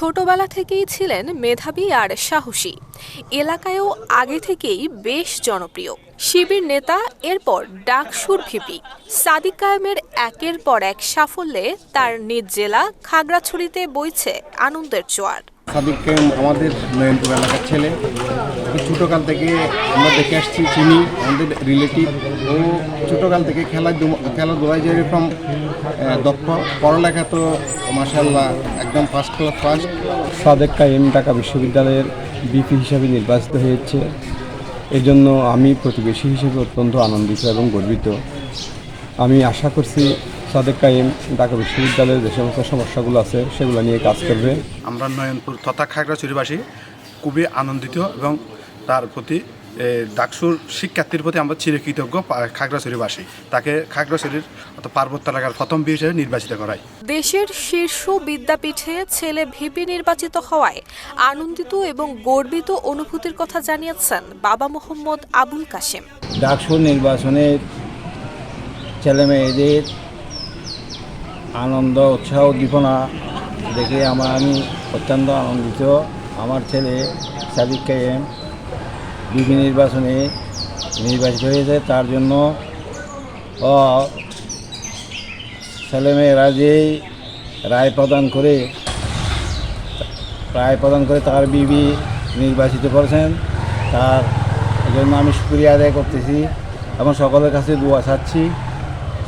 ছোটবেলা থেকেই ছিলেন মেধাবী আর সাহসী। এলাকায়ও আগে থেকেই বেশ জনপ্রিয়। শিবির নেতা, এরপর ডাকসুর ভিপি। সাদিক কায়েমের একের পর এক সাফল্যে তার নিজ জেলা খাগড়াছড়িতে বইছে আনন্দের জোয়ার। সাদিককে আমাদের নয়নপুর এলাকার ছেলে। ছোটোকাল থেকে আমরা দেখে আসছি চিনি আমাদের রিলেটিভ ও ছোটোকাল থেকে খেলা খেলাধুলায় যেরকম দক্ষ। পড়ালেখা তো মাসাল্লাহ একদম first class first Sadek Kayem Dhaka বিশ্ববিদ্যালয়ের বিপি হিসাবে নির্বাচিত হয়েছে। এজন্য আমি প্রতিবেশী হিসেবে অত্যন্ত আনন্দিত এবং গর্বিত। আমি আশা করছি সাদেক কাইম ঢাকা বিশ্ববিদ্যালয়ের যে সমস্ত সমস্যাগুলো আছে সেগুলো নিয়ে কাজ করবে। আমরা নয়নপুর তথা খাগড়াছড়িবাসী খুবই আনন্দিত এবং তার প্রতি ডাকসুর শিক্ষার্থীর প্রতি আমরা চিরকৃতজ্ঞ খাগড়াছড়িবাসী। তাকে খাগড়াছড়ির পার্বত্য এলাকার প্রথম বি হিসেবে নির্বাচিত করায়। দেশের শীর্ষ বিদ্যাপীঠে ছেলে ভিপি নির্বাচিত হওয়ায় আনন্দিত এবং গর্বিত অনুভূতির কথা জানিয়েছেন বাবা মোহাম্মদ আবুল কাশেম। ডাকসুর নির্বাচনের ছেলে মেয়েদের আনন্দ, উৎসাহ, উদ্দীপনা দেখে আমার আমি অত্যন্ত আনন্দিত। আমার ছেলে সাদিক কায়েম বিভিন্ন নির্বাচনে নির্বাচিত হয়েছে। তার জন্য ছেলেমেয়েরা যেই রায় প্রদান করে, রায় প্রদান করে তার বিবি নির্বাচিত করেছেন, তার জন্য আমি শুক্রিয়া আদায় করতেছি। এবং সকলের কাছে দোয়া চাচ্ছি।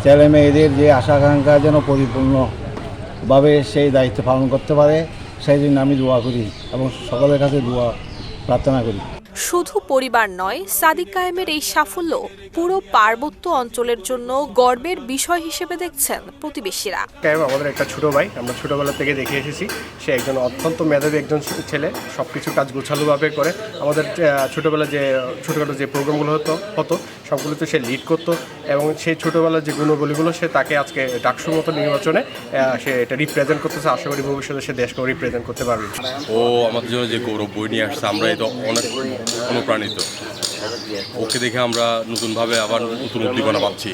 ছেলে মেয়েদের যে আশা আকাঙ্ক্ষা যেন পরিপূর্ণভাবে সেই দায়িত্ব পালন করতে পারে, সেই জন্য আমি দোয়া করি এবং সকলের কাছে দোয়া প্রার্থনা করি। শুধু পরিবার নয় সাদিক কায়েমের এই সাফল্য পুরো পার্বত্য অঞ্চলের জন্য গর্বের বিষয় হিসেবে দেখছেন প্রতিবেশীরা। কায়েম আমাদের একটা ছোট ভাই আমরা ছোটোবেলা থেকে দেখে এসেছি। সে একজন অত্যন্ত মেধাবী একজন ছেলে সব কিছু কাজ গোছালোভাবে করে। আমাদের ছোটোবেলা যে ছোটোখাটো যে প্রোগ্রামগুলো হতো হতো সবগুলোতে সে লিড করতো এবং সেই ছোটোবেলার যে গুণবলীগুলো সে তাকে আজকে ডাকসুর মতো নির্বাচনে সে এটা রিপ্রেজেন্ট করতেছে। আশা করি ভবিষ্যতে সে দেশকেও রিপ্রেজেন্ট করতে পারবে। ও আমাদের জন্য যে গৌরব বই নিয়ে আসছে আমরা এটা অনেক অনুপ্রাণিত। ওকে দেখে আমরা নতুনভাবে আবার নতুন উদ্দীপনা পাচ্ছি।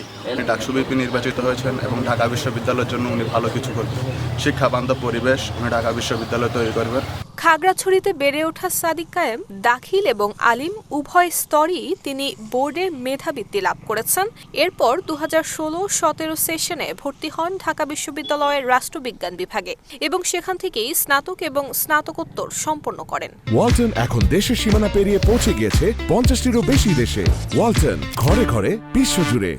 ডাকসু বিপি নির্বাচিত হয়েছেন এবং ঢাকা বিশ্ববিদ্যালয়ের জন্য উনি ভালো কিছু করবেন। শিক্ষা বান্ধব পরিবেশ উনি ঢাকা বিশ্ববিদ্যালয় তৈরি করবেন। খাগড়াছড়িতে বেড়ে ওঠা সাদিক কায়েম, দাখিল এবং আলিম উভয় স্তরই তিনি বোর্ডের মেধাবৃত্তি লাভ করেছেন। এরপর দু হাজার ষোলো সতেরো সেশনে ভর্তি হন ঢাকা বিশ্ববিদ্যালয়ের রাষ্ট্রবিজ্ঞান বিভাগে এবং সেখান থেকেই স্নাতক এবং স্নাতকোত্তর সম্পন্ন করেন। ওয়ালটন এখন দেশের সীমানা পেরিয়ে পৌঁছে গিয়েছে পঞ্চাশটিরও বেশি দেশে। ওয়ালটন ঘরে ঘরে বিশ্বজুড়ে।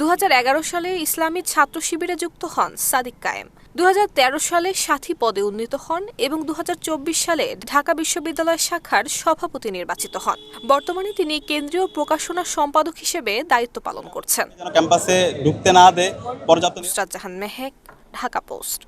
দুহাজার এগারো সালে ইসলামী ছাত্র শিবিরে যুক্ত হন সাদিক কায়েম। দুহাজার তেরো সালে সাথী পদে উন্নীত হন এবং দু হাজার চব্বিশ সালে ঢাকা বিশ্ববিদ্যালয় শাখার সভাপতি নির্বাচিত হন। বর্তমানে তিনি কেন্দ্রীয় প্রকাশনা সম্পাদক হিসেবে দায়িত্ব পালন করছেন। ক্যাম্পাসে ঢুকতে না দেয় পর্যাপ্ত জাহান মেহেক ঢাকা পোস্ট।